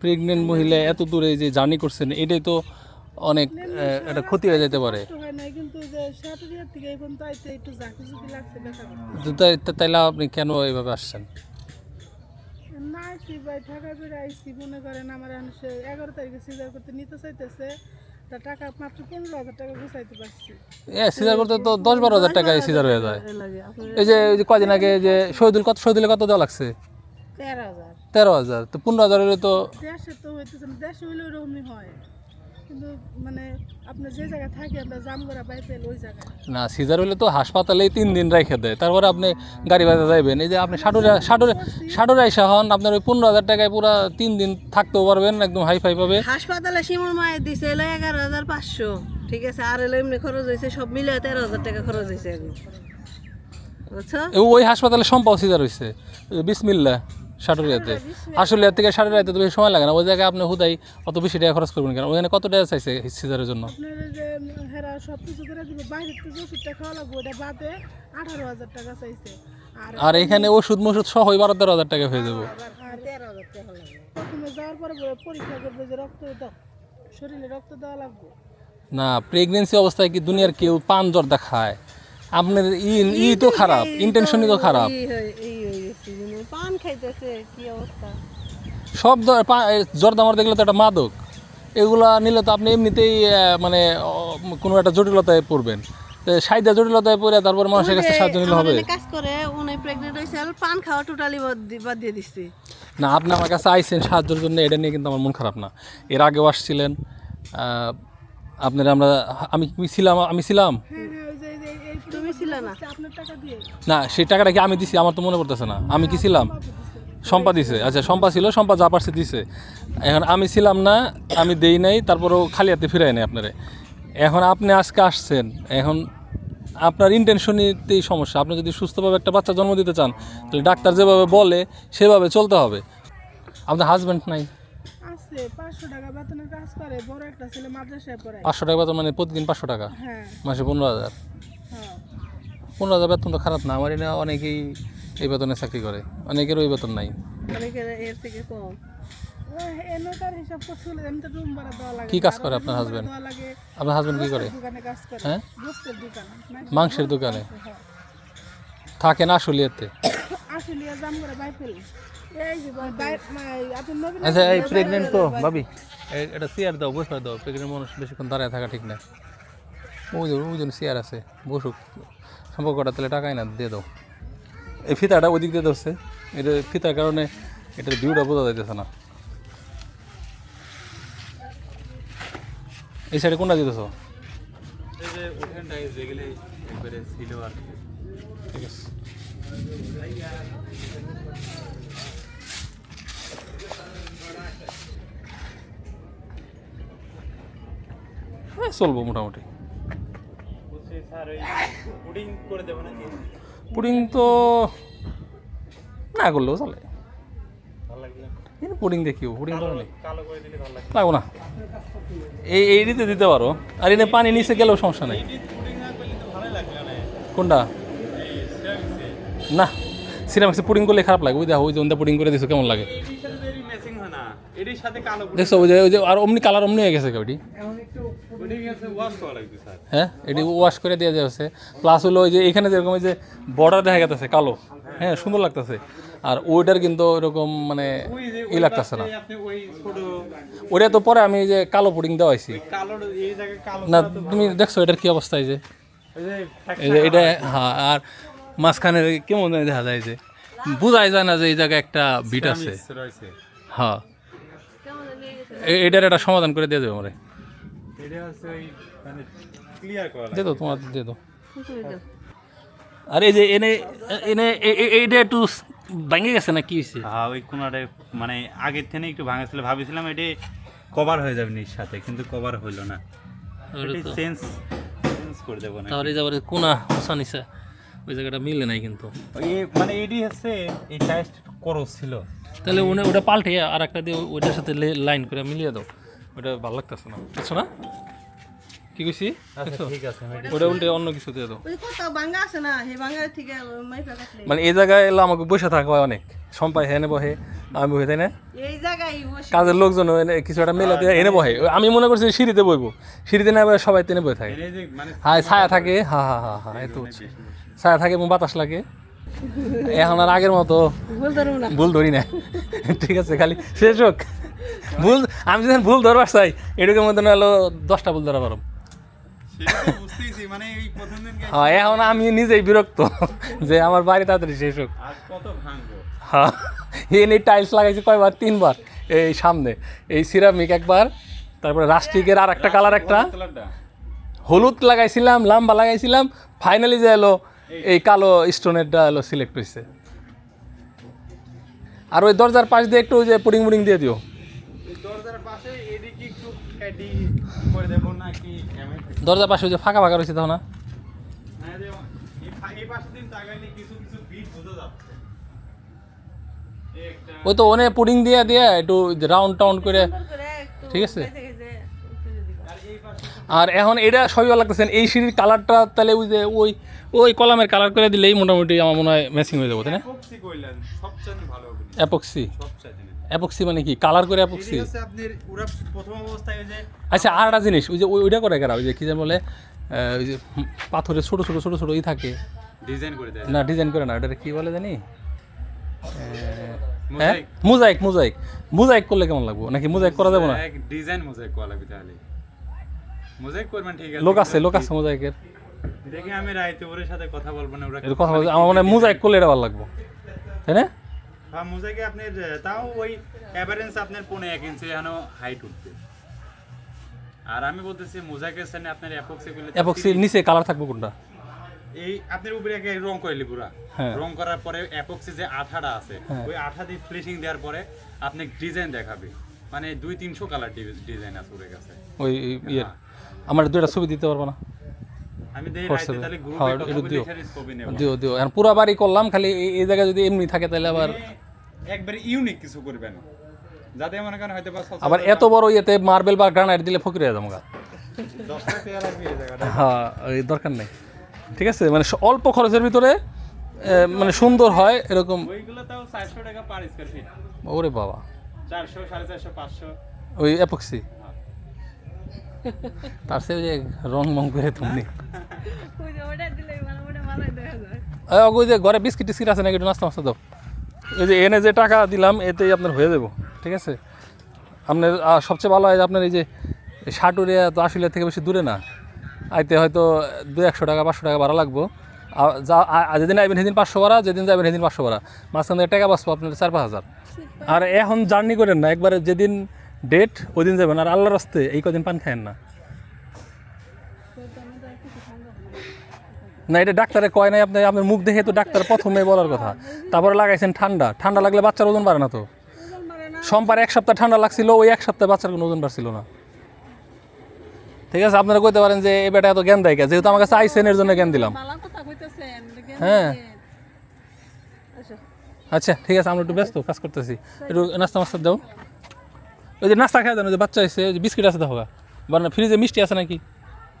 Pregnant মহিলা এত দূরে যে জার্নি করছেন এটাই তো অনেক একটা ক্ষতি হয়ে যেতে পারে। হয় তাইলে আপনি কেন এইভাবে আসছেন? না আসি ভাই ঢাকা বেড়ে আইসি মনে করেন আমার এগারো তারিখে সিজার করতে নিতে চাইতেছে টাকা মাত্র পনেরো হাজার টাকা গুছাইতে পারছি। এ সিজার করতে তো দশ বারো হাজার টাকায় সিজার হয়ে যায়। এই যে যে কদিন আগে যে শহীদুল কত শহীদুলে কত দেওয়া লাগছে? তেরো হাজার। তেরো হাজার। তো পনেরো হাজার হলে তো দেশে তো হইতেছে না দেশে হইলে ওরকমই হয়। কিন্তু মানে আপনি যে জায়গায় থাকি আমরা জাম করা ওই জায়গায়। না সিজার হলে তো হাসপাতালেই তিন দিন রেখে দেয়। তারপরে আপনি গাড়ি ভাড়া যাইবেন। এই যে আপনি সাটুরে সাটুরে সাটুরে আইসা হন আপনার ওই পনেরো হাজার টাকায় পুরো তিন দিন থাকতেও পারবেন একদম হাই ফাই পাবে। হাসপাতালে শিমুর মায়ের দিছে এলো এগারো হাজার পাঁচশো। ঠিক আছে আর এলো এমনি খরচ হয়েছে সব মিলে তেরো হাজার টাকা খরচ হয়েছে এখন। ওই হাসপাতালে সম্পাও সিজার হয়েছে বিসমিল্লা সাটুরিয়াতে। আসলে এর থেকে সাটুরিয়াতে তো বেশি সময় লাগে না। ওই জায়গায় আপনি হুদাই অত বেশি টাকা খরচ করবেন কেন? ওখানে কত টাকা চাইছে সিজারের জন্য? আর এখানে ওষুধ মষুধ সহ ওই বারো তেরো হাজার টাকা হয়ে যাব। না প্রেগনেন্সি অবস্থায় কি দুনিয়ার কেউ পান জ্বর খায় আপনার ই তো খারাপ ইন্টেনশনই তো খারাপ। হয়ে- হয়ে পান খাইতেছে কি অবস্থা? সব জর্দামার দেখলে তো একটা মাদক। এগুলা নিলে তো আপনি এমনিতেই মানে কোনো একটা জটিলতায় পড়বেন। তো সাইডা জটিলতায় পড়ে তারপর মানুষের কাছে সাহায্য নিলে হবে। কাজ করে উনি প্রেগনেন্ট হয়েছে পান খাওয়া টোটালি বাদ দিয়ে দিচ্ছে না আপনি আমার কাছে আইসেন সাহায্যের জন্য এটা নিয়ে কিন্তু আমার মন খারাপ না। এর আগেও আসছিলেন আহ, আপনারা আমরা আমি ছিলাম আমি ছিলাম? তুমি ছিলে না। আপনার টাকা দিয়ে? না সেই টাকাটা কি আমি দিছি? আমার তো মনে পড়তেছে না। আমি কি ছিলাম? সম্পা দিছে। আচ্ছা সম্পা ছিল সম্পা যা পারছে দিছে। এখন আমি ছিলাম না আমি দেই নাই তারপরেও খালি হাতে ফিরাই নাই আপনারে। এখন আপনি আজকে আসছেন এখন আপনার ইন্টেনশনইতেই সমস্যা। আপনি যদি সুস্থভাবে একটা বাচ্চা জন্ম দিতে চান তাহলে ডাক্তার যেভাবে বলে সেভাবে চলতে হবে। আপনার হাজব্যান্ড নাই। পাঁচশো টাকা বেতনের কাজ করে বড় একটা ছেলে মাদ্রাসায় পড়ায়। পাঁচশো টাকা বেতন মানে প্রতিদিন পাঁচশো টাকা? হ্যাঁ। মাসে পনেরো হাজার? হ্যাঁ। পনেরো হাজার বেতন তো খারাপ না। আমার এনে অনেকেই এই বেতনে চাকরি করে অনেকের ওই বেতন নাই। অনেকের এর থেকে কম। ওই এনওটার হিসাব করছিল আমি তো রুম ভাড়া দেওয়া লাগে। কি কাজ করে আপনার লাগে। আপনার হাজব্যান্ড কি করে? দোকানে কাজ করে। হ্যাঁ? মাংসের দোকানে? হ্যাঁ। থাকে না আসলিয়াতে আসলে জাম করে বাই ফেল এই যে বাই- বাই- মা- আপনি নবীন আচ্ছা এই প্রেগনেন্ট তো ভাবি। এটা চেয়ার দাও বসে দাও প্রেগনেন্ট মানুষ বেশিক্ষণ দাঁড়ায় থাকা ঠিক না। ওই জন্য চেয়ার আছে। বসুক সম্পর্কটা তাহলে টাকাই না দিয়ে দাও। এই ফিতাটা ওই দিক দিয়ে ধরছে। এটা ফিতার কারণে এটার ভিউটা বোঝা যাইতেছে না। এই সাইডে কোনটা দিতেছ? পুডিং তো না করলেও চলে। পুডিং দেখিও পুডিং তো নেই। লাগবো। না। এই এই দিতে দিতে পারো। আর এনে পানি নিচে গেলেও সমস্যা নাই। কোনটা? না। সিনেমাক্সে পুডিং করলে খারাপ লাগে ওই দেখো ওই যে পুডিং করে দিছো কেমন লাগে? দেখছ ওই যে ওই যে আর অমনি কালার অমনি হয়ে গেছে ওইটি হ্যাঁ এটি ওয়াশ করে দিয়ে যাচ্ছে। প্লাস হলো ওই যে এখানে যেরকম ওই যে বর্ডার দেখা গেছে কালো। হ্যাঁ সুন্দর লাগতেছে। আর ওইটার কিন্তু এরকম মানে ই লাগতেছে না। ওইটা তো পরে আমি যে কালো পুডিং দেওয়াইছি। না তুমি দেখছ এটার কি অবস্থা এই যে এই যে এটা হ্যাঁ আর মাঝখানে কেমন জানি দেখা যায় যে বোঝাই যায় না যে এই জায়গায় একটা বিট আছে। হ্যাঁ। এটার একটা সমাধান করে দিয়ে দেবে আমার। দিয়ে দাও তোমার আর এই যে এনে এনে এইটা একটু ভেঙে গেছে না কি হয়েছে? হ্যাঁ ওই কোনারে মানে আগের থেকে একটু ভাঙাছিল। ভাবিছিলাম এটি কভার হয়ে যাবে নিজ সাথে কিন্তু কভার হইল না। চেঞ্জ চেঞ্জ করে দেবো না এই যাবার কোনা হোসা নিছে। ওই জায়গাটা মিলে নাই কিন্তু। মানে এডি হচ্ছে এই ছিল। তাহলে ওনে ওটা পাল্টে আর একটা দিয়ে ওইটার সাথে লাইন করে মিলিয়ে দাও। ওটা ভালো লাগতেছে না। বুঝছ না? কি কইছি? আছে ওটা উল্টে অন্য কিছু দিয়ে দাও। মানে এই জায়গায় এলে আমাকে বসে থাকবে হয় অনেক। সম্পায় হেনে বহে। আমি বই তাই না? এই জায়গায় কাজের লোকজন এনে কিছু একটা মেলে দিয়ে এনে বহে আমি মনে করছি সিঁড়িতে বইবো। সিঁড়িতে না সবাই তেনে বই থাকে। এই যে মানে হ্যাঁ ছায়া থাকে। হা হা হা হা এই তো হচ্ছে। ছায়া থাকে এবং বাতাস লাগে। এখন আর আগের মতো ভুল ধরবো ধরি না। ঠিক আছে খালি শেষ হোক। ভুল আমি যখন ভুল ধরবার চাই এটুকুর মধ্যে না হলো দশটা ভুল ধরা পারো সেটা তো বুঝতেইছি মানে এই প্রথম দিন হ্যাঁ এখন আমি নিজেই বিরক্ত যে আমার বাড়ি তাড়াতাড়ি শেষ হোক। আর কত ভাঙবো? হ্যাঁ এনে টাইলস লাগাইছি কয়বার? তিনবার। এই সামনে। এই সিরামিক একবার তারপরে রাস্টিকের আর একটা কালার একটা। হলুদ লাগাইছিলাম লাম্বা লাগাইছিলাম ফাইনালি যে এলো এই। কালো স্টোনেরটা এলো সিলেক্ট হয়েছে আর ওই দরজার পাশ দিয়ে একটু ওই যে পুডিং মুডিং দিয়ে দিও। দরজার পাশে এদিকে একটু দরজার পাশে ওই যে ফাঁকা ফাঁকা রয়েছে তখন না হ্যাঁ যে এই পা- এই পাশে দিন তাকাইলে কিছু কিছু বিট বোঝা যাচ্ছে। এই একটা ওই তো ওনে পুডিং দিয়ে দিয়ে একটু রাউন্ড টাউন্ড করে ঠিক আছে? আর এই পাশে আর এখন এটা সবই ভালো লাগতেছেন এই সিঁড়ির কালারটা তাহলে ওই যে ওই ওই কলামের কালার করে দিলেই মোটামুটি আমার মনে হয় ম্যাচিং হয়ে যাব তাই না? এপক্সি কইলেন সবচেয়ে ভালো হবে। অ্যাপক্সি না অ্যাপক্সি মানে কি? কালার করে অ্যাপক্সি ঠিক আছে আপনার ওরা প্রথম অবস্থায় ওই যে আচ্ছা আর একটা জিনিস ওই যে ওই- ওইটা করে কারা? ওই যে কি যেন বলে ওই যে পাথরের ছোট ছোট ছোট ছোট ই থাকে। ডিজাইন করে দেয়। না ডিজাইন করে না ওটা কি বলে জানি? হ্যাঁ? মোজাইক মোজাইক মোজাইক করলে কেমন লাগবো? নাকি মোজাইক করা যাবে না? এক ডিজাইন মোজাইক করা লাগবে তাহলে। মোজাইক করবেন ঠিক আছে। লোক আছে লোক আছে মোজাইকের দেখি আমি রাইতে ওর সাথে কথা বলব না ওরা এর কথা বলছে আমার মনে মোজাইক করলে এটা ভালো লাগবো। তাই না? হ্যাঁ মোজাইকে আপনার তাও ওই অ্যাভারেন্স আপনার পৌনে এক ইঞ্চি এখনও হাইট উঠবে। আর আমি বলতেছি মোজাইকের সামনে আপনার অ্যাপক্সি অ্যাপক্সির নিচে কালার থাকবে কোনটা? এই আপনার উপরে রং করলি পুরা। হ্যাঁ। রং করার পরে অ্যাপক্সি যে আঠাটা আছে হ্যাঁ। ওই আঠা দিয়ে ফিনিশিং দেওয়ার পরে আপনি ডিজাইন দেখাবে। মানে দুই তিনশো কালার ডিজাইন আছে ওর কাছে। ওই আমার দুইটা ছবি দিতে পারব না। দিও। এখানে ছবি নেব। দিও দিও। এখন পুরা বাড়ি করলাম খালি এই- জায়গায় যদি এমনি থাকে তাহলে আবার একবারে ইউনিক কিছু করবেন যাতে মনে করেন হয়তো আবার এত বড় ইয়েতে মার্বেল বা গ্রানাইট দিলে ফকিরে যাব এই জায়গাটা হ্যাঁ এই দরকার নেই। ঠিক আছে মানে অল্প খরচের ভিতরে মানে সুন্দর হয় এরকম। ওইগুলো তাও চারশো টাকা পার স্কোয়ার ফিট ওরে বাবা। ওই অ্যাপক্সি তার সে রং মং করে তুমি ওই যে ঘরে বিস্কিট টিস্কিট আছে নাকি একটু নাস্তা মাস্তা দাও। এই যে এনে যে টাকা দিলাম, এতেই আপনার হয়ে যাব, ঠিক আছে? আপনার সবচেয়ে ভালো হয় আপনার এই যে সাটুরিয়া তো আশুলিয়া থেকে বেশি দূরে না। আইতে হয়তো দু একশো টাকা, পাঁচশো টাকা ভাড়া লাগবো। যা যেদিন আইবেন সেদিন পাঁচশো ভাড়া, যেদিন যাবেন সেদিন পাঁচশো ভাড়া। মাঝখান থেকে টাকা বাঁচবো আপনার চার, পাঁচ হাজার। আর এখন জার্নি করেন না, একবারে যেদিন ডেট ওই দিন যাবেন। আর আল্লাহর রাস্তে এই কদিন পান খায়েন না। না এটা ডাক্তারে কয় নাই আপনি আপনার মুখ দেখে তো ডাক্তার প্রথমে বলার কথা। তারপরে লাগাইছেন ঠান্ডা। ঠান্ডা লাগলে বাচ্চার ওজন বাড়ে না তো? সোমবার এক সপ্তাহ ঠান্ডা লাগছিল ওই এক সপ্তাহে বাচ্চার কোনো ওজন বাড়ছিল না। ঠিক আছে আপনারা কইতে পারেন যে এই বেটা এত জ্ঞান দেয় যেহেতু আমার কাছে আইসেন এর জন্য জ্ঞান দিলাম। হ্যাঁ। আচ্ছা আচ্ছা ঠিক আছে আমরা একটু ব্যস্ত কাজ করতেছি। একটু নাস্তা মাস্তা দাও। ওই যে নাস্তা খাই দেন ওই যে বাচ্চা এসে বিস্কিট আছে দেখো বা না ফ্রিজে মিষ্টি আছে নাকি?